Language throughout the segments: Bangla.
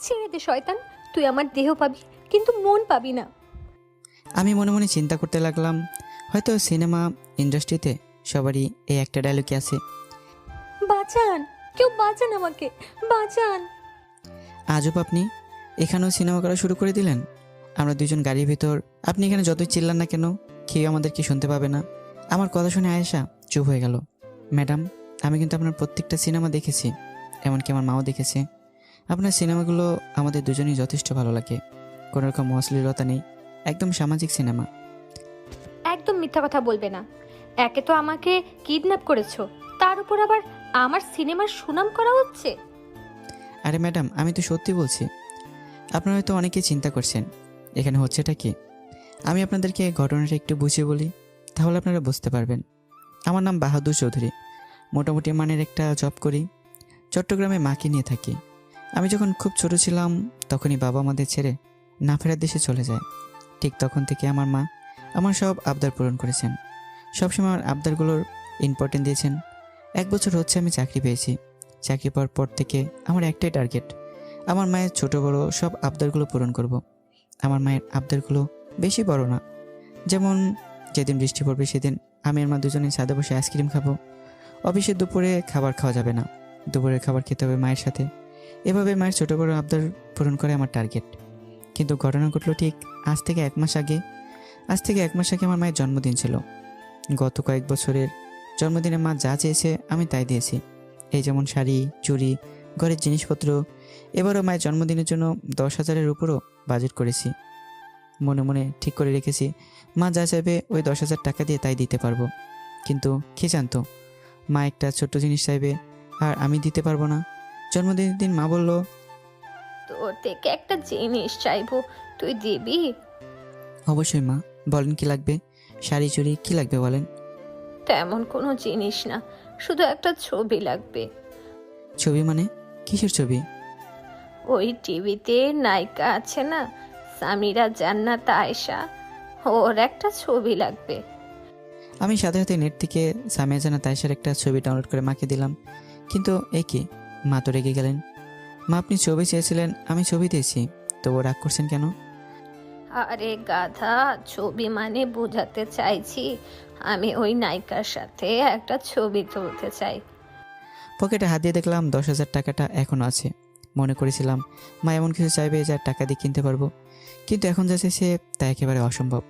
ছেড়ে দে শয়তান। তুই আমার দেহ পাবি কিন্তু মন পাবি না। আমি মনে মনে চিন্তা করতে লাগলাম হয়তো সিনেমা ইন্ডাস্ট্রিতে সবারই এই একটা ডায়লগই আছে। বাঁচান কেউ বাঁচান আমাকে বাঁচান। আজব আপনি এখানেও সিনেমা করা শুরু করে দিলেন। আমরা দুজন গাড়ির ভিতর আপনি এখানে যতই চিল্লান না কেন কেউ আমাদের আমাদেরকে শুনতে পাবে না। আমার কথা শুনে আয়েশা চুপ হয়ে গেল। ম্যাডাম আমি কিন্তু আপনার প্রত্যেকটা সিনেমা দেখেছি এমনকি আমার মাও দেখেছে। আপনার সিনেমাগুলো আমাদের দুজনেই যথেষ্ট ভালো লাগে। কোনো রকম অশ্লীলতা নেই। একদম সামাজিক সিনেমা। একদম মিথ্যা কথা বলবে না। একে তো আমাকে কিডন্যাপ করেছ। তার উপর আবার আমার সিনেমার সুনাম করা হচ্ছে? আরে ম্যাডাম আমি তো সত্যি বলছি। আপনারা হয়তো অনেকে চিন্তা করছেন এখানে হচ্ছেটা কি? আমি আপনাদেরকে ঘটনাটা একটু বুঝিয়ে বলি তাহলে আপনারা বুঝতে পারবেন। আমার নাম বাহাদুর চৌধুরী। মোটামুটি মানের একটা জব করি। চট্টগ্রামে মাকে নিয়ে থাকি। আমি যখন খুব ছোট ছিলাম, তখনই বাবা আমাদের ছেড়ে না ফেরার দেশে চলে যায়। ঠিক তখন থেকে আমার মা আমার সব আবদার পূরণ করেছেন। সবসময় আমার আবদারগুলোর ইম্পর্টেন্ট দিয়েছেন। এক বছর হচ্ছে আমি চাকরি পেয়েছি। চাকরি পাওয়ার পর থেকে আমার একটাই টার্গেট আমার মায়ের ছোট বড় সব আবদারগুলো পূরণ করব। আমার মায়ের আবদারগুলো বেশি বড় না। যেমন, যেদিন বৃষ্টি পড়বে সেদিন আমি আর মা দুজনে ছাদে বসে আইসক্রিম খাব। অফিসে দুপুরে খাবার খাওয়া যাবে না। দুপুরে খাবার খেতে হবে মায়ের সাথে। এভাবে মায়ের ছোট বড় আবদার পূরণ করে আমার টার্গেট কিন্তু ঘটনা ঘটলো ঠিক আজ থেকে এক মাস আগে। আজ থেকে এক মাস আগে আমার মায়ের জন্মদিন ছিল। গত কয়েক বছরের জন্মদিনে মা যা চেয়েছে আমি তাই দিয়েছি। এই যেমন শাড়ি, চুড়ি, ঘরের জিনিসপত্র, এবারও মায়ের জন্মদিনের জন্য দশ হাজারের উপরও বাজেট করেছি। মনে মনে ঠিক করে রেখেছি, মা যা চাইবে ওই দশ হাজার টাকা দিয়ে তাই দিতে পারব। কিন্তু কে জানতো, মা একটা ছোট্ট জিনিস চাইবে আর আমি দিতে পারব না। জন্মদিনের দিন মা বলল তোর থেকে একটা জিনিস চাইব তুই দিবি? অবশ্যই মা বলেন কি লাগবে? শাড়ি চুড়ি কি লাগবে বলেন? তেমন কোনো জিনিস না শুধু একটা ছবি লাগবে। ছবি মানে? কিসের ছবি? ওই টিভিতে নায়িকা আছে না সামিরা জান্নাত আয়েশা ওর একটা ছবি লাগবে। আমি সাথে সাথে নেট থেকে সামিয়া জানা তাইসার একটা ছবি ডাউনলোড করে মাকে দিলাম কিন্তু এ কি? মা তো রেগে গেলেন। মা আপনি ছবি চেয়েছিলেন আমি ছবি দিয়েছি। তবু রাগ করছেন কেন? আরে গাধা ছবি মানে বোঝাতে চাইছি আমি ওই নায়িকার সাথে একটা ছবি তুলতে চাই। পকেটে হাত দিয়ে দেখলাম দশ হাজার টাকাটা এখনও আছে। মনে করেছিলাম মা এমন কিছু চাইবে যার টাকা দিয়ে কিনতে পারব। কিন্তু এখন যা চাইছে তা একেবারে অসম্ভব।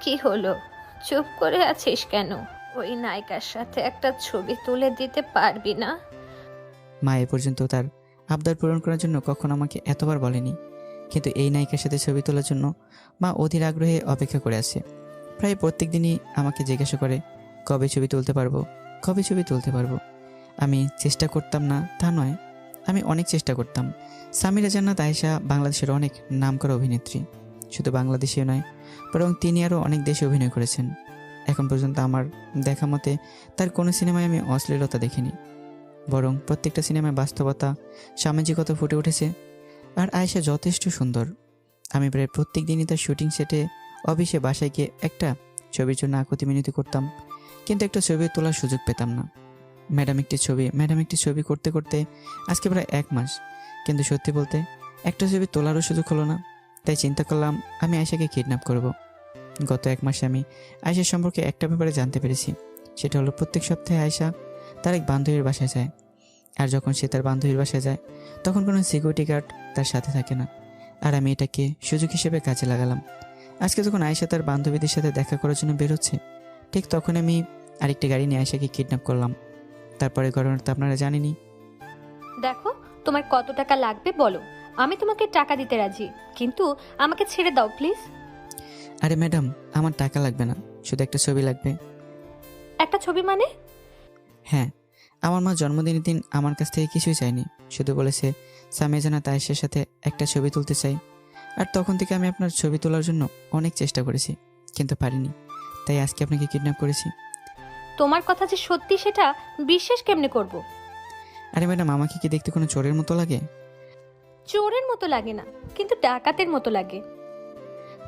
কি হলো? চুপ করে আছিস কেন? ওই নায়িকার সাথে একটা ছবি তুলে দিতে পারবি না? মা এ পর্যন্ত তার আবদার পূরণ করার জন্য কখনো আমাকে এতবার বলেনি। কিন্তু এই নায়িকার সাথে ছবি তোলার জন্য মা অধীর আগ্রহে অপেক্ষা করে আছে। প্রায় প্রত্যেক দিনই আমাকে জিজ্ঞাসা করে, কবে ছবি তুলতে পারব? কবে ছবি তুলতে পারব? আমি, চেষ্টা করতাম না, তা নয়। আমি অনেক চেষ্টা করতাম। সামিরা জান্নাত, আয়েশা বাংলাদেশের অনেক নামকরা অভিনেত্রী। শুধু বাংলাদেশীয় নয়, বরং তিনি আরও অনেক দেশে অভিনয় করেছেন। এখন পর্যন্ত আমার দেখা মতে তার কোনো সিনেমায় আমি অশ্লীলতা দেখিনি। বরং প্রত্যেকটা সিনেমায় বাস্তবতা, সামাজিকতা ফুটে উঠেছে আর আয়েশা যথেষ্ট সুন্দর। আমি প্রায় প্রত্যেক দিনই তার শুটিং সেটে অফিসে বাসায় গিয়ে একটা ছবির জন্য আকুতি মিনতি করতাম, কিন্তু একটা ছবি তোলার সুযোগ পেতাম না। ম্যাডাম একটি ছবি, ম্যাডাম একটি ছবি করতে করতে আজকে প্রায় এক মাস, কিন্তু সত্যি বলতে একটা ছবি তোলারও সুযোগ হলো না। তাই চিন্তা করলাম আমি আয়েশাকে কিডন্যাপ করব। গত এক মাসে আমি আয়েশার সম্পর্কে একটা ব্যাপারে জানতে পেরেছি, সেটা হলো প্রত্যেক সপ্তাহে আয়েশা তার এক বান্ধবীর বাসায় যায়। আর যখন সে তার বান্ধবীর বাসায় যায় তখন কোনো সিকিউরিটি গার্ড তার সাথে থাকে না। আর আমি এটাকে সুযোগ হিসেবে কাজে লাগালাম। আজকে যখন আয়েশা তার বান্ধবীদের সাথে দেখা করার জন্য বেরোচ্ছে ঠিক তখন আমি আরেকটি গাড়ি নিয়ে আয়েশাকে কিডন্যাপ করলাম। তারপরে ঘটনা তো আপনারা জানেনই। দেখো তোমার কত টাকা লাগবে বলো। আমি তোমাকে টাকা দিতে রাজি কিন্তু আমাকে ছেড়ে দাও প্লিজ আরে ম্যাডাম আমার টাকা লাগবে না শুধু একটা ছবি লাগবে। একটা ছবি মানে? হ্যাঁ। আমার মা জন্মদিনের দিন আমার কাছ থেকে কিছুই চাইনি শুধু বলেছে সামেজানা তায়েশের সাথে একটা ছবি তুলতে চাই আর তখন থেকে আমি আপনার ছবি তোলার জন্য অনেক চেষ্টা করেছি কিন্তু পারিনি। তাই আজকে আপনাকে কিডন্যাপ করেছি। তোমার কথা যে সত্যি সেটা বিশ্বাস কেমনে করব? আরে ম্যাডাম আমাকে কি দেখতে কোনো চোরের মতো লাগে? চোরের মতো লাগে না কিন্তু ডাকাতের মতো লাগে।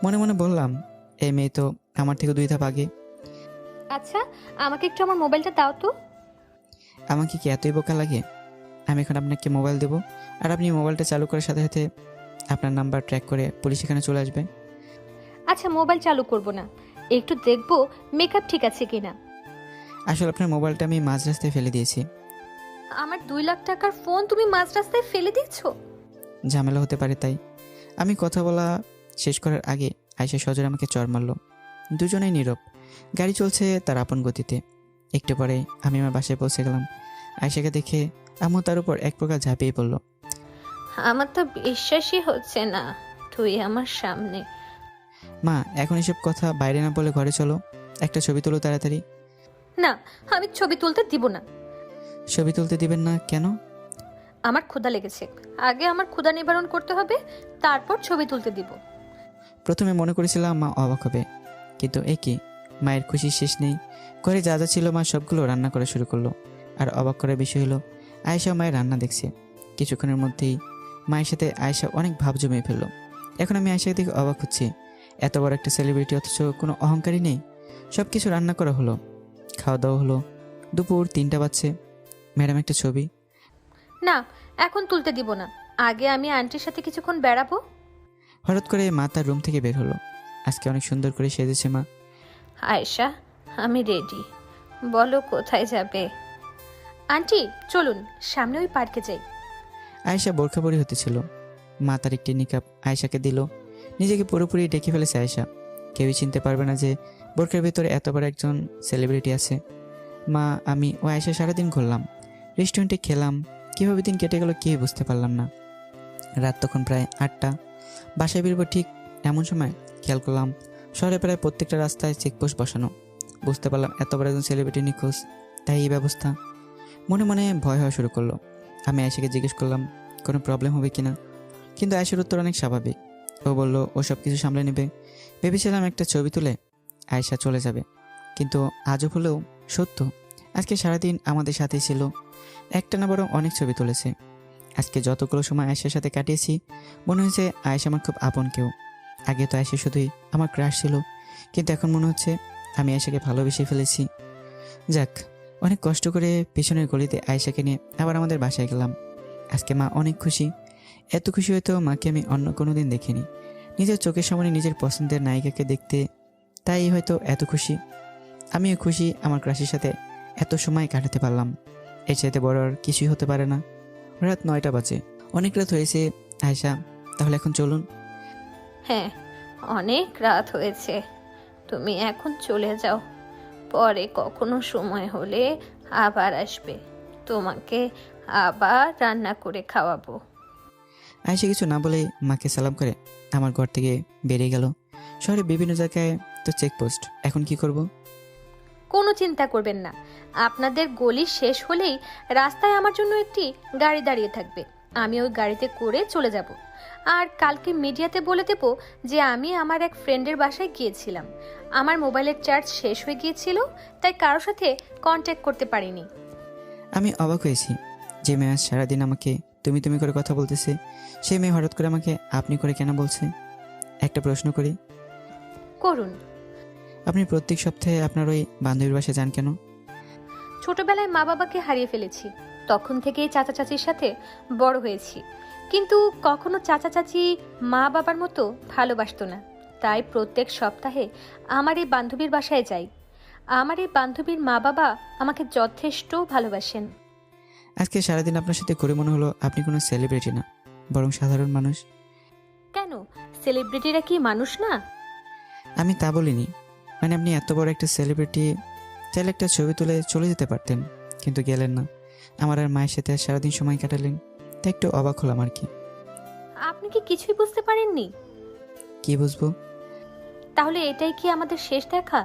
মনে মনে বললাম এই মেয়ে তো আমার থেকে দুই ধাপ আগে। আচ্ছা আমাকে একটু আমার মোবাইলটা দাও তো। আমাকে কি এতই বোকা লাগে? আমি এখন আপনাকে মোবাইল দেবো। আর আপনি মোবাইলটা চালু করার সাথে সাথে আপনার নাম্বার ট্র্যাক করে পুলিশ এখানে চলে আসবে আচ্ছা মোবাইল চালু করব না। একটু দেখব মেকআপ ঠিক আছে কিনা। আসলে আপনার মোবাইলটা আমি মাঝ রাস্তায় ফেলে দিয়েছি। আমার দুই লাখ টাকার ফোন তুমি মাঝ রাস্তায় ফেলে দিচ্ছ? ঝামেলা হতে পারে তাই। আমি কথা বলা শেষ করার আগে আয়সা সজর আমাকে চর মারল। দুজনেই নীরব। গাড়ি চলছে তার আপন গতিতে। একটু পরে আমি আমার বাসায় পৌঁছে গেলাম। আয়সাকে দেখে আম্মু তার উপর এক প্রকার ঝাঁপিয়ে পড়ল। আমার তো বিশ্বাসই হচ্ছে না তুই আমার সামনে। মা এখন এসব কথা বাইরে না বলে ঘরে চলো। একটা ছবি তুলো তাড়াতাড়ি। না আমি ছবি তুলতে দিব না। ছবি তুলতে দিবেন না কেন? আমার ক্ষুধা লেগেছে। আগে আমার ক্ষুধা নিবারণ করতে হবে তারপর ছবি তুলতে দিব। প্রথমে মনে করেছিলাম মা অবাক হবে কিন্তু এ কি? মায়ের খুশি শেষ নেই। ঘরে যা যা ছিল মা সবগুলো রান্না করা শুরু করল। আর অবাক করার বিষয় হলো আয়েশা মায়ের রান্না দেখছে। কিছুক্ষণের মধ্যেই মায়ের সাথে আয়েশা অনেক ভাব জমিয়ে ফেলল। এখন আমি আয়েশাকে দেখে অবাক হচ্ছি। এত বড় একটা সেলিব্রিটি অথচ কোনো অহংকারই নেই। সব কিছু রান্না করা হলো। খাওয়া দাওয়া হলো। দুপুর তিনটা বাজছে। ম্যাডাম একটা ছবি। না এখন তুলতে দিব না। আগে আমি আন্টির সাথে কিছুক্ষণ বেড়াবো? হঠাৎ করে মা তার রুম থেকে বের হলো। আজকে অনেক সুন্দর করে সেজেছে মা। আয়েশা, আমি রেডি বলো কোথায় যাবে? আন্টি, চলুন, সামনে ওই পার্কে যাই। আয়েশা বোরখাবরি হতেছিল মা তার একটি নিকাপ আয়েশাকে দিল। নিজেকে পুরোপুরি ডেকে ফেলেছে আয়েশা। কেউই চিনতে পারবে না যে বোরখার ভিতরে এত বড় একজন সেলিব্রিটি আছে। মা, আমি ও আয়েশা সারাদিন ঘুরলাম। রেস্টুরেন্টে খেলাম। কীভাবে দিন কেটে গেল কেউ বুঝতে পারলাম না। রাত তখন প্রায় আটটা। বাসায় বেরোবো ঠিক এমন সময় খেয়াল করলাম শহরে প্রায় প্রত্যেকটা রাস্তায় চেকপোস্ট বসানো। বুঝতে পারলাম, এত বড় একজন সেলিব্রিটি নিখোঁজ। তাই এই ব্যবস্থা। মনে মনে ভয় হওয়া শুরু করল। আমি আয়েশাকে জিজ্ঞেস করলাম, কোনো প্রবলেম হবে কি না কিন্তু আয়েশার উত্তর অনেক স্বাভাবিক। ও বলল, ও সব কিছু সামলে নেবে। ভেবেছিলাম একটা ছবি তুলে আয়েশা চলে যাবে। কিন্তু আজও হলেও সত্য, আজকে সারাদিন আমাদের সাথেই ছিল। একটা না বরং অনেক ছবি তুলেছে। আজকে যতগুলো সময় আয়েশার সাথে কাটিয়েছি, মনে হয়েছে আয়েশা আমার খুব আপন কেউ। আগে তো আয়েশা শুধুই আমার ক্রাশ ছিল। কিন্তু এখন মনে হচ্ছে আমি আয়েশাকে ভালোবেসে ফেলেছি। যাক, অনেক কষ্ট করে পেছনের গলিতে আয়েশাকে নিয়ে আবার আমাদের বাসায় গেলাম। আজকে মা অনেক খুশি। এত খুশি হয়তো মাকে আমি অন্য কোনো দিন দেখিনি। নিজের চোখের সামনে নিজের পছন্দের নায়িকাকে দেখতে তাই হয়তো এত খুশি। আমিও খুশি আমার ক্রাশের সাথে এত সময় কাটাতে পারলাম। এর চাইতে বড় আর কিছুই হতে পারে না। রাত নয়টা বাজে। অনেক রাত হয়েছে। আয়সা তাহলে এখন চলুন। হ্যাঁ অনেক রাত হয়েছে। তুমি এখন চলে যাও। পরে কখনো সময় হলে আবার আসবে। তোমাকে আবার রান্না করে খাওয়াবো। আয়সা কিছু না বলে মাকে সালাম করে আমার ঘর থেকে বেরিয়ে গেল। শহরে বিভিন্ন জায়গায় তো চেকপোস্ট। এখন কি করব? কোনো চিন্তা করবেন না। আপনাদের গলি শেষ হলেই রাস্তায় আমার জন্য একটি গাড়ি দাঁড়িয়ে থাকবে। আমি ওই গাড়িতে করে চলে যাব। আর কালকে মিডিয়াতে বলে দেব যে আমি আমার এক ফ্রেন্ডের বাসায় গিয়েছিলাম। আমার মোবাইলের চার্জ শেষ হয়ে গিয়েছিল তাই কারোর সাথে কন্ট্যাক্ট করতে পারিনি। আমি অবাক হয়েছি যে মেয়ে আজ সারাদিন আমাকে তুমি তুমি করে কথা বলতেছে। সেই মেয়ে হঠাৎ করে আমাকে আপনি করে কেন বলছে? একটা প্রশ্ন করি। করুন। আপনি প্রত্যেক সপ্তাহে আপনার ওই বান্ধবীর বাসায় যান কেন? ছোটবেলায় মা বাবাকে হারিয়ে ফেলেছি। তখন থেকেই চাচা চাচির সাথে বড় হয়েছি। কিন্তু কখনো চাচা চাচি মা বাবার মতো ভালোবাসতো না। তাই প্রত্যেক সপ্তাহে আমার এই বান্ধবীর বাসায় যাই। আমার এই বান্ধবীর মা বাবা আমাকে যথেষ্ট ভালোবাসেন। আজকে সারাদিন আপনার সাথে করে মনে হলো আপনি কোনো সেলিব্রিটি না বরং সাধারণ মানুষ। কেন? সেলিব্রিটিরা কি মানুষ না? আমি তা বলিনি। মানে আপনি এত বড় একটা সেলিব্রিটি চাইলে একটা ছবি তুলে চলে যেতে পারতেন কিন্তু গেলেন না। আমার আর মায়ের সাথে সারাদিন সময় কাটালেন তা একটু অবাক হলাম আর কি। আপনি কি কিছুই বুঝতে পারেননি? কি বুঝব? তাহলে এটাই কি আমাদের শেষ দেখা?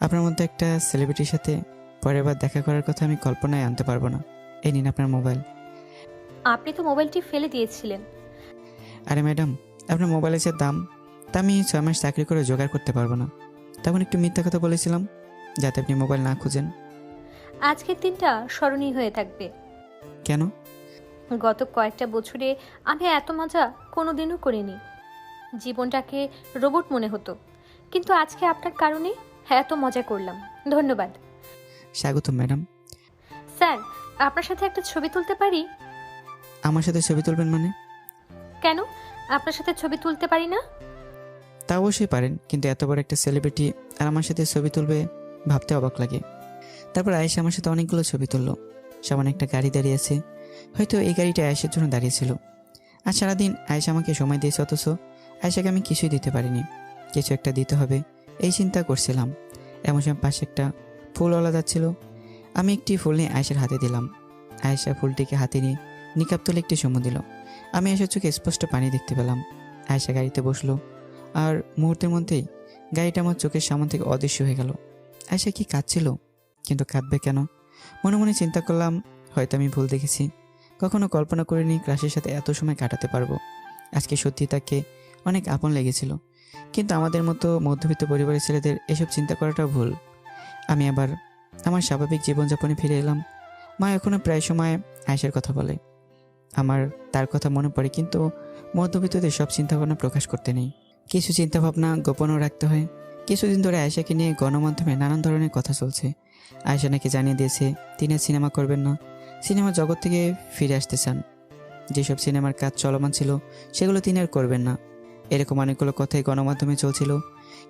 আপনার মধ্যে একটা সেলিব্রিটির সাথে পরের বার দেখা করার কথা আমি কল্পনায় আনতে পারব না। এই নিন আপনার মোবাইল। আপনি তো মোবাইলটি ফেলে দিয়েছিলেন। আরে ম্যাডাম আপনার মোবাইলের যে দাম তা আমি ছয় মাস চাকরি করে জোগাড় করতে পারব না। তখন একটু মিথ্যা কথা বলেছিলাম যাতে আপনি মোবাইল না খুঁজেন। আজকের দিনটা স্মরণীয় হয়ে থাকবে। কেন? গত কয়েকটা বছরে আমি এত মজা কোনোদিনও করিনি। জীবনটাকে রোবট মনে হতো। কিন্তু আজকে আপনার কারণে এত মজা করলাম। ধন্যবাদ। স্বাগতম ম্যাডাম। স্যার আপনার সাথে একটা ছবি তুলতে পারি? আমার সাথে ছবি তুলবেন মানে? কেন? আপনার সাথে ছবি তুলতে পারি না? তা অবশ্যই পারেন কিন্তু এত বড় একটা সেলিব্রিটি আর আমার সাথে ছবি তুলবে ভাবতে অবাক লাগে। তারপর আয়েশা আমার সাথে অনেকগুলো ছবি তুললো। সামনে একটা গাড়ি দাঁড়িয়ে আছে। হয়তো এই গাড়িটা আয়েশার জন্য দাঁড়িয়েছিল। আর সারাদিন আয়েশা আমাকে সময় দিয়েছে অথচ আয়েশাকে আমি কিছুই দিতে পারিনি। কিছু একটা দিতে হবে, এই চিন্তা করছিলাম। এমন সময় পাশে একটা ফুলওয়ালা যাচ্ছিল। আমি একটি ফুল নিয়ে আয়েশার হাতে দিলাম। আয়েশা ফুলটিকে হাতে নিয়ে নিকাপ তুলে একটি চুমু দিল। আমি আয়েশার চোখে স্পষ্ট পানি দেখতে পেলাম। আয়েশা গাড়িতে বসল। আর মুহূর্তের মধ্যেই গাড়িটা আমার চোখের সামনে থেকে অদৃশ্য হয়ে গেল। আয়সা কি কাঁদছিল? কিন্তু কাঁদবে কেন? মনে মনে চিন্তা করলাম, হয়তো আমি ভুল দেখেছি। কখনো কল্পনা করিনি ক্রাশের সাথে এত সময় কাটাতে পারব। আজকে সত্যি তাকে অনেক আপন লেগেছিল। কিন্তু আমাদের মতো মধ্যবিত্ত পরিবারের ছেলেদের এসব চিন্তা করাটাও ভুল। আমি আবার আমার স্বাভাবিক জীবনযাপনে ফিরে এলাম। মা এখনও প্রায় সময় আয়েশার কথা বলে। আমার তার কথা মনে পড়ে, কিন্তু মধ্যবিত্তদের সব চিন্তাভাবনা প্রকাশ করতে নেই। কিছু চিন্তাভাবনা গোপনও রাখতে হয়। কিছুদিন ধরে আয়েশাকে নিয়ে গণমাধ্যমে নানান ধরনের কথা চলছে। আয়েশা নাকি জানিয়ে দিয়েছে, তিনি সিনেমা করবেন না। সিনেমা জগৎ থেকে ফিরে আসতে চান। যেসব সিনেমার কাজ চলমান ছিল, সেগুলো তিনি আর করবেন না। এরকম অনেকগুলো কথাই গণমাধ্যমে চলছিল।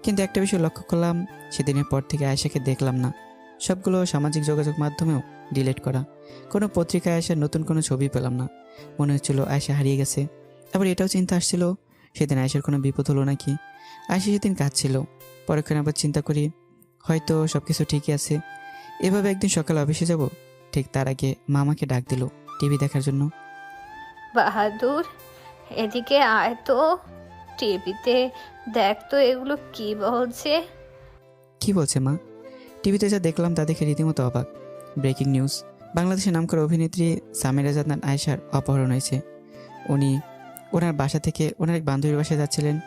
কিন্তু একটা বিষয় লক্ষ্য করলাম, সেদিনের পর থেকে আয়েশাকে দেখলাম না। সবগুলো সামাজিক যোগাযোগ মাধ্যমেও ডিলিট করা। কোনো পত্রিকায় আয়েশার নতুন কোনো ছবি পেলাম না। মনে হচ্ছিল আয়েশা হারিয়ে গেছে। আবার এটাও চিন্তা আসছিল, সেদিন আয়েশার কোনো বিপদ হলো নাকি? আয়েশা সেদিন কাঁদছিল। পরক্ষণে আবার চিন্তা করি, হয়তো সব কিছু ঠিকই আছে। এভাবে একদিন সকালে অফিসে যাব। ঠিক তার আগে মামাকে ডাক দিল টিভি দেখার জন্য। বাহাদুর এদিকে আয় তো। টিভিতে দেখ তো এগুলো কি বলছে। কি বলছে মা? টিভিতে যা দেখলাম তা দেখে রীতিমতো অবাক। ব্রেকিং নিউজ বাংলাদেশের নামকরা অভিনেত্রী সামিরা জাদনান আয়েশার অপহরণ হয়েছে। উনি ওনার বাসা থেকে ওনার এক বান্ধবীর বাসায় যাচ্ছিলেন।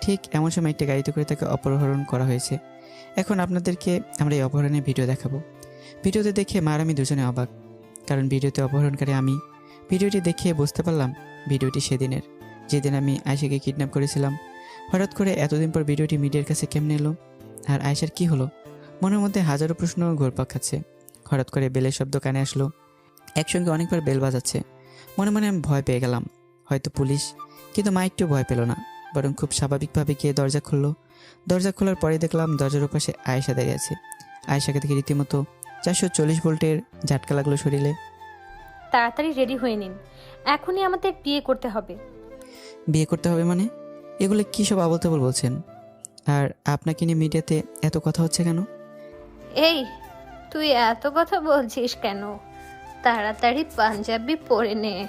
ঠিক এমন সময় একটি গাড়িতে করে তাকে অপহরণ করা হয়েছে। এখন আপনাদেরকে আমরা এই অপহরণের ভিডিও দেখাবো। ভিডিওতে দেখে মার আমি দুজনে অবাক, কারণ ভিডিওতে অপহরণকারী আমি। ভিডিওটি দেখে বুঝতে পারলাম ভিডিওটি সেদিনের। যেদিন আমি আয়েশাকে কিডন্যাপ করেছিলাম, হঠাৎ করে এতদিন পর ভিডিওটি মিডিয়ার কাছে কেমনে এলো? আর আয়েশার কি হলো? মনের মধ্যে হাজারো প্রশ্ন ঘুরপাক খাচ্ছে। হঠাৎ করে বেলের শব্দ কানে আসলো। একসঙ্গে অনেকবার বেল বাজাচ্ছে। মনে মনে আমি ভয় পেয়ে গেলাম। হয়তো পুলিশ, কিন্তু মা একটু ভয় পেল না। বরং খুব স্বাভাবিকভাবে গিয়ে দরজা খুললো। দরজা খোলার পরে দেখলাম দরজার ওপাশে আয়েশা দাঁড়িয়ে আছে। আয়েশাকে দেখে রীতিমতো চারশো চল্লিশ ভোল্টের ঝাটকা লাগল শরীরে। তাড়াতাড়ি রেডি হয়ে নিন। এখনই আমাদের বিয়ে করতে হবে। বিয়ে করতে হবে মানে? এগুলো কী সব আবল তাবল বলছেন? আর আপনাকে নিয়ে মিডিয়াতে এত কথা হচ্ছে কেন? এই তুই এত কথা বলছিস কেন? তাড়াতাড়ি পাঞ্জাবি পরে নে।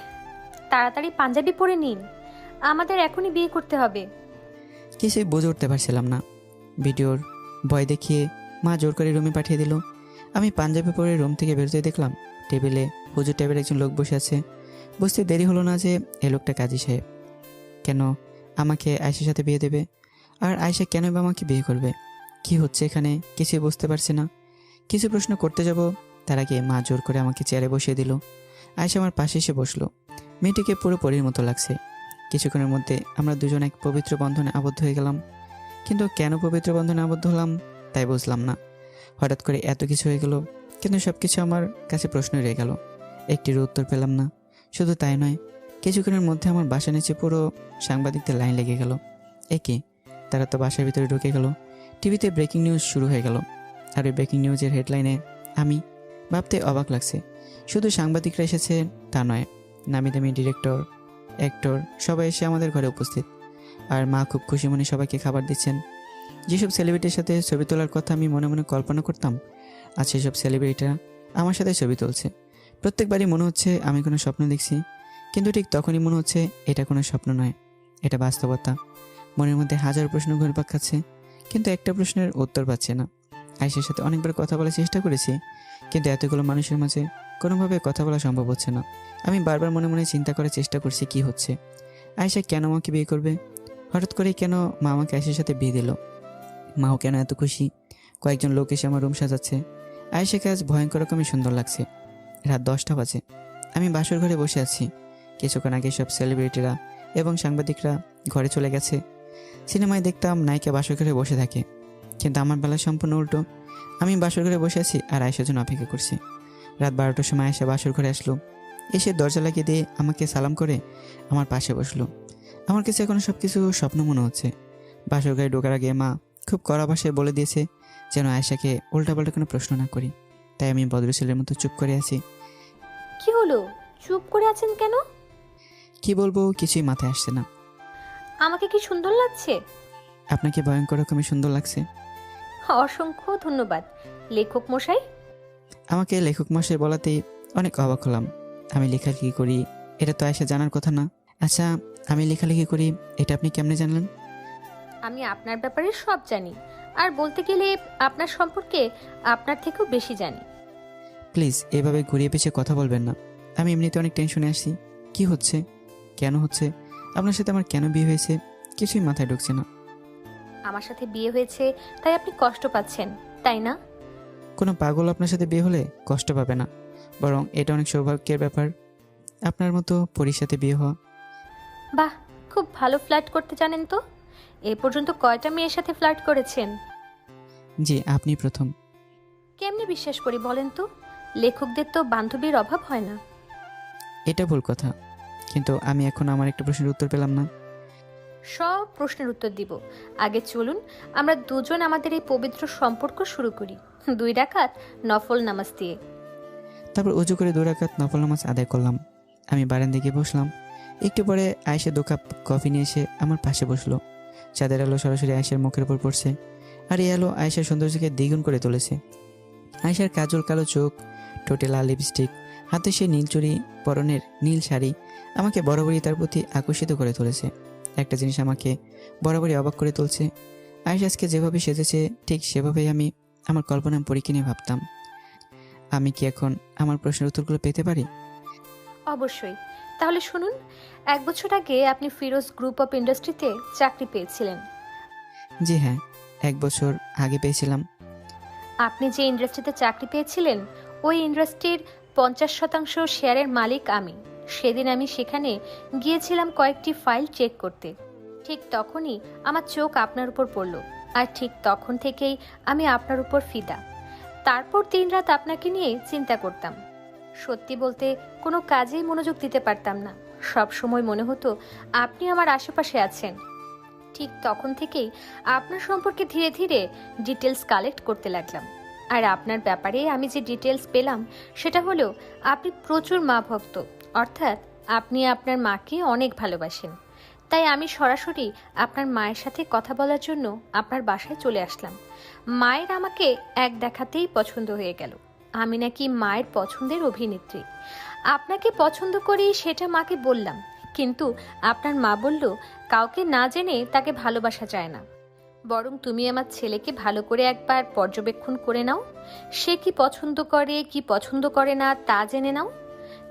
তাড়াতাড়ি পাঞ্জাবি পরে নিন। আমাদের এখনই বিয়ে করতে হবে। কিছুই বুঝে উঠতে পারছিলাম না। ভিডিওর ভয় দেখিয়ে মা জোর করে রুমে পাঠিয়ে দিল। আমি পাঞ্জাবি পরে রুম থেকে বেরোতে দেখলাম, টেবিলে হুজুর টাইপের একজন লোক বসে আছে। বুঝতে দেরি হলো না যে এ লোকটা কাজী সাহেব। কেন আমাকে আয়েশার সাথে বিয়ে দেবে? আর আয়েশা কেন বা আমাকে বিয়ে করবে? কি হচ্ছে এখানে? কিছুই বুঝতে পারছি না। কিছু প্রশ্ন করতে যাব, তার আগে মা জোর করে আমাকে চেয়ারে বসিয়ে দিল। আয়েশা আমার পাশে এসে বসল। মেয়েটিকে পুরো পরীর মতো লাগছে। কিছুক্ষণের মধ্যে আমরা দুজন এক পবিত্র বন্ধনে আবদ্ধ হয়ে গেলাম। কিন্তু কেন পবিত্র বন্ধনে আবদ্ধ হলাম, তাই বুঝলাম না। হঠাৎ করে এত কিছু হয়ে গেল, কিন্তু সব কিছু আমার কাছে প্রশ্নই রয়ে গেল। একটির উত্তর পেলাম না। শুধু তাই নয়, কিছুক্ষণের মধ্যে আমার বাসা নিচে পুরো সাংবাদিকদের লাইন লেগে গেল। একে, তারা তো বাসার ভিতরে ঢুকে গেল। টিভিতে ব্রেকিং নিউজ শুরু হয়ে গেল। আর ওই ব্রেকিং নিউজের হেডলাইনে আমি ভাবতে অবাক লাগছে। শুধু সাংবাদিকরা এসেছে তা নয়, নামি দামি ডিরেক্টর অ্যাক্টর সবাই এসে আমাদের ঘরে উপস্থিত। আর মা খুব খুশি মনে সবাইকে খাবার দিচ্ছেন। যেসব সেলিব্রিটির সাথে ছবি তোলার কথা আমি মনে মনে কল্পনা করতাম আর সেসব সেলিব্রিটিরা আমার সাথে ছবি তুলছে। প্রত্যেকবারই মনে হচ্ছে আমি কোনো স্বপ্ন দেখছি, কিন্তু ঠিক তখনই মনে হচ্ছে এটা কোনো স্বপ্ন নয়, এটা বাস্তবতা। মনের মধ্যে হাজার প্রশ্ন ঘুরপাক খাচ্ছে, কিন্তু একটা প্রশ্নের উত্তর পাচ্ছে না। আয়েশের সাথে অনেকবার কথা বলার চেষ্টা করেছি, কিন্তু এতগুলো মানুষের মাঝে কোনোভাবে কথা বলা সম্ভব হচ্ছে না। আমি বারবার মনে মনে চিন্তা করার চেষ্টা করছি কি হচ্ছে। আয়েশা কেন আমাকে বিয়ে করবে? হঠাৎ করে কেন মা আমাকে আয়েশার সাথে বিয়ে দিল? মাও কেন এত খুশি? কয়েকজন লোক এসে আমার রুম সাজাচ্ছে। আয়েশাকে আজ ভয়ঙ্কর রকমের সুন্দর লাগছে। রাত দশটা বাজে। আমি বাসর ঘরে বসে আছি। কিছুক্ষণ আগে সব সেলিব্রিটিরা এবং সাংবাদিকরা ঘরে চলে গেছে। সিনেমায় দেখতাম নায়িকা বাসর ঘরে বসে থাকে। কিন্তু আমার বেলা সম্পূর্ণ উল্টো। আমি বাসর ঘরে বসে আছি আর আয়েশার জন্য অপেক্ষা করছি। রাত বারোটার সময় আয়েশা বাসর ঘরে আসলো। এসে দরজা লাগিয়ে দিয়ে আমাকে সালাম করে আমার পাশে বসল। আমার কাছে এখন সব কিছু স্বপ্ন মনে হচ্ছে। বাসর ঘরে ঢোকার আগে মা খুব কড়া ভাষায় বলে দিয়েছে যেন আয়েশাকে উল্টাপাল্টা কোনো প্রশ্ন না করি। তাই আমি ভদ্র ছেলের মতো চুপ করে আছি। কি হলো? চুপ করে আছেন কেন? কি বলব কিছুই মাথায় আসছে না। আমাকে কি সুন্দর লাগছে? আপনাকে ভয়ঙ্কর রকমের সুন্দর লাগছে। অসংখ্য ধন্যবাদ। লেখক মশাই আমাকে লেখক মশাই বলাতে অনেক অবাক হলাম। আমি লেখালেখি করি এটা তো আয়সা জানার কথা না। আচ্ছা আমি লেখালেখি করি এটা আপনি কেমনে জানলেন? আমি আপনার ব্যাপারে সব জানি আর বলতে গেলে আপনার সম্পর্কে আপনার থেকেও বেশি জানি। প্লিজ এভাবে ঘুরিয়ে পেছিয়ে কথা বলবেন না। আমি এমনিতে অনেক টেনশনে আসছি কি হচ্ছে? কেন হচ্ছে? আপনার সাথে আমার কেন বিয়ে হয়েছে? কিছুই মাথায় ঢুকছে না। আমার সাথে বিয়ে হয়েছে তাই আপনি কষ্ট পাচ্ছেন তাই না? কোনো পাগল আপনার সাথে বিয়ে হলে কষ্ট পাবে না। বরং এটা অনেক সৌভাগ্যের ব্যাপার। আপনার মতো পরীর সাথে বিয়ে হওয়া। বাহ খুব ভালো ফ্ল্যাট করতে জানেন তো। এ পর্যন্ত কয়টা মেয়ের সাথে ফ্ল্যাট করেছেন? জি আপনি প্রথম। কেমনে বিশ্বাস করি বলেন তো? লেখকদের তো বান্ধবীর অভাব হয় না। এটা ভুল কথা। কিন্তু আমি এখন আমার একটা প্রশ্নের উত্তর পেলাম না। সব প্রশ্নের উত্তর দিব। আগে চলুন আমরা দুজন আমাদের এই পবিত্র সম্পর্ক শুরু করি। দুই ডাকাত নফল নামাজ দিয়ে। তারপর উজু করে দুরাকাত নফল নামাজ আদায় করলাম। আমি বারান্দায় গিয়ে বসলাম। একটু পরে আয়েশা দু কাপ কফি নিয়ে এসে আমার পাশে বসল। চাঁদের আলো সরাসরি আয়েশার মুখের উপর পড়ছে। আর এই আলো আয়েশার সৌন্দর্যকে দ্বিগুণ করে তুলেছে। আয়েশার কাজল কালো চোখ, ঠোঁটে লাল লিপস্টিক, হাতে সে নীল চুড়ি, পরনের নীল শাড়ি আমাকে বরাবরই তার প্রতি আকর্ষিত করে তুলেছে। একটা জিনিস আমাকে বরাবরই অবাক করে তুলছে। আয়েশা আজকে যেভাবে সেজেছে, ঠিক সেভাবেই আমি আমার কল্পনা পরীক্ষা নিয়ে ভাবতাম। আমি কি এখন আমার প্রশ্নের উত্তরগুলো পেতে পারি? অবশ্যই। তাহলে শুনুন এক বছর আগে আপনি ফিরোজ গ্রুপ অফ ইন্ডাস্ট্রিতে চাকরি পেয়েছিলেন। জি হ্যাঁ এক বছর আগে পেয়েছিলাম। আপনি যে ইন্ডাস্ট্রিতে চাকরি পেয়েছিলেন ওই ইন্ডাস্ট্রির পঞ্চাশ শতাংশ শেয়ারের মালিক আমি। সেদিন আমি সেখানে গিয়েছিলাম কয়েকটি ফাইল চেক করতে। ঠিক তখনই আমার চোখ আপনার উপর পড়ল। আর ঠিক তখন থেকেই আমি আপনার উপর ফিদা। তারপর দিনরাত আপনাকে নিয়ে চিন্তা করতাম। সত্যি বলতে কোনো কাজেই মনোযোগ দিতে পারতাম না। সব সময় মনে হতো আপনি আমার আশেপাশে আছেন। ঠিক তখন থেকেই আপনার সম্পর্কে ধীরে ধীরে ডিটেলস কালেক্ট করতে লাগলাম। আর আপনার ব্যাপারে আমি যে ডিটেলস পেলাম, সেটা হলো আপনি প্রচুর মা ভক্ত, অর্থাৎ আপনি আপনার মাকে অনেক ভালোবাসেন। তাই আমি সরাসরি আপনার মায়ের সাথে কথা বলার জন্য আপনার বাসায় চলে আসলাম। মায়ের আমাকে এক দেখাতেই পছন্দ হয়ে গেল। আমি নাকি মায়ের পছন্দের অভিনেত্রী। আপনাকে পছন্দ করি সেটা মাকে বললাম, কিন্তু আপনার মা বলল, কাউকে না জেনে তাকে ভালোবাসা যায় না। বরং তুমি আমার ছেলেকে ভালো করে একবার পর্যবেক্ষণ করে নাও। সে কি পছন্দ করে, কি পছন্দ করে না তা জেনে নাও।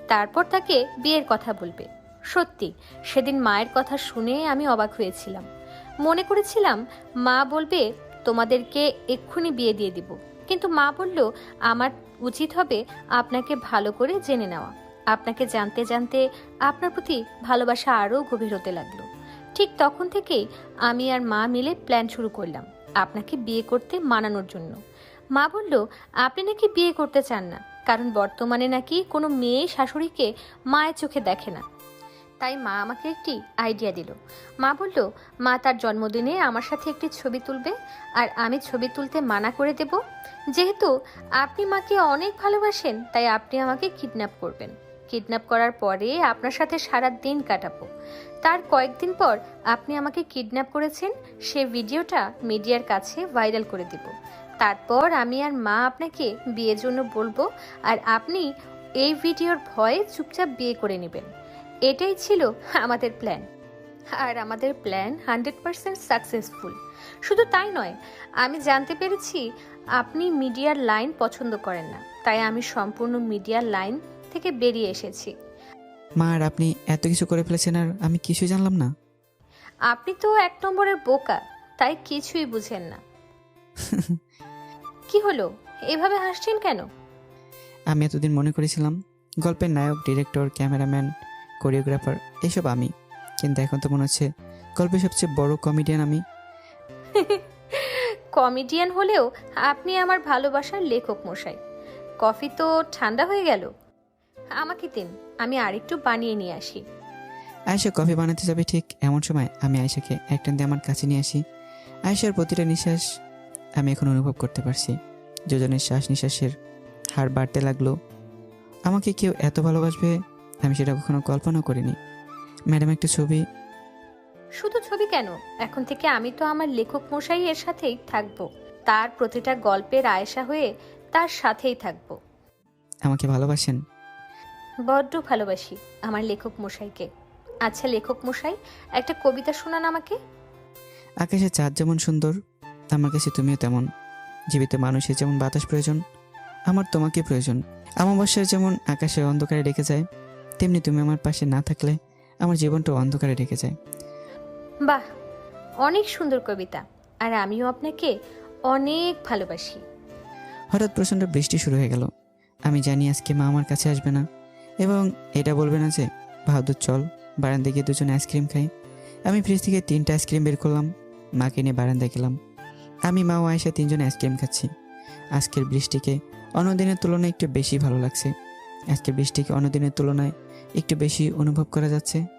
তারপর তাকে বিয়ের কথা বলবে। সত্যি, সেদিন মায়ের কথা শুনে আমি অবাক হয়েছিলাম। মনে করেছিলাম, মা বলবে, তোমাদেরকে এক্ষুনি বিয়ে দিয়ে দিব। কিন্তু মা বলল, আমার উচিত হবে আপনাকে ভালো করে জেনে নেওয়া। আপনাকে জানতে জানতে আপনার প্রতি ভালোবাসা আরও গভীর হতে লাগল। ঠিক তখন থেকেই আমি আর মা মিলে প্ল্যান শুরু করলাম, আপনাকে বিয়ে করতে মানানোর জন্য। মা বলল, আপনি নাকি বিয়ে করতে চান না? কারণ বর্তমানে নাকি কোনো মেয়ে শাশুড়িকে মায়ের চোখে দেখে না। তাই মা আমাকে একটি আইডিয়া দিল। মা বলল, মা তার জন্মদিনে আমার সাথে একটি ছবি তুলবে আর আমি ছবি তুলতে মানা করে দেব। যেহেতু আপনি মাকে অনেক ভালোবাসেন, তাই আপনি আমাকে কিডন্যাপ করবেন। কিডন্যাপ করার পরে আপনার সাথে সারা দিন কাটাবো। তার কয়েকদিন পর আপনি আমাকে কিডন্যাপ করেছেন, সে ভিডিওটা মিডিয়ার কাছে ভাইরাল করে দিব। তারপর আমি আর মা আপনাকে বিয়ের জন্য বলব আর আপনি এই ভিডিওর ভয়ে চুপচাপ বিয়ে করে নেবেন। এটাই ছিল আমাদের প্ল্যান আর আমাদের প্ল্যান হান্ড্রেড পারসেন্ট সাকসেসফুল শুধু তাই নয় আমি জানতে পেরেছি আপনি মিডিয়ার লাইন পছন্দ করেন না তাই আমি সম্পূর্ণ মিডিয়ার লাইন থেকে বেরিয়ে এসেছি। মা আর আপনি এত কিছু করে ফেলেছেন আর আমি কিছুই জানলাম না। আপনি তো এক নম্বরের বোকা তাই কিছুই বুঝেন না। কি হলো? এভাবে হাসছেন কেন? আমি এতদিন মনে করেছিলাম গল্পের নায়ক ডিরেক্টর ক্যামেরাম্যান কোরিওগ্রাফার এসব আমি। কিন্তু এখন তো মনে হচ্ছে গল্পের সবচেয়ে বড় কমেডিয়ান আমি। কমেডিয়ান হলেও আপনি আমার ভালোবাসার লেখক মশাই। কফি তো ঠান্ডা হয়ে গেল। আমাকে দিন আমি আরেকটু বানিয়ে নিয়ে আসি। আয়েশা কফি বানাতে যাবে ঠিক এমন সময় আমি আয়েশাকে এক টান দিয়ে আমার কাছে নিয়ে আসি। আয়েশার প্রতিটা নিঃশ্বাস আমি এখন অনুভব করতে পারছি। যোজনের শ্বাস নিঃশ্বাসের হার বাড়তে লাগল। আমাকে কেউ এত ভালোবাসবে আমি সেটা কখনো কল্পনা করিনি। ম্যাডাম একটা ছবি। শুধু ছবি কেন? এখন থেকে আমি তো আমার লেখক মশাই এর সাথেই থাকব। তার প্রতিটা গল্পের আয়েশা হয়ে তার সাথেই থাকব। আমাকে ভালোবাসেন? বড্ড ভালোবাসি আমার লেখক মশাইকে। আচ্ছা লেখক মশাই একটা কবিতা শোনান আমাকে। আকাশে চাঁদ যেমন সুন্দর আমার কাছে তুমিও তেমন। জীবিত মানুষের যেমন বাতাস প্রয়োজন আমার তোমাকে প্রয়োজন। অমাবস্যার যেমন আকাশের অন্ধকারে ডেকে যায় তেমনি তুমি আমার পাশে না থাকলে আমার জীবনটা অন্ধকারে ডেকে যায়। বাহ অনেক সুন্দর কবিতা আর আমিও আপনাকে অনেক ভালোবাসি। হঠাৎ প্রচণ্ড বৃষ্টি শুরু হয়ে গেল। আমি জানি আজকে মা আমার কাছে আসবে না এবং এটা বলবে না যে বাহাদুর চল বারান্দায় গিয়ে দুজনে আইসক্রিম খাই। আমি ফ্রিজ থেকে তিনটা আইসক্রিম বের করলাম মাকে নিয়ে বারান্দায় গেলাম। আমি মা ও আয়সা তিনজনে আইসক্রিম খাচ্ছি। আজকের বৃষ্টিকে অন্যদিনের তুলনায় একটু বেশি ভালো লাগছে। আজকের বৃষ্টিকে অন্যদিনের তুলনায় একটু বেশি অনুভব করা যাচ্ছে।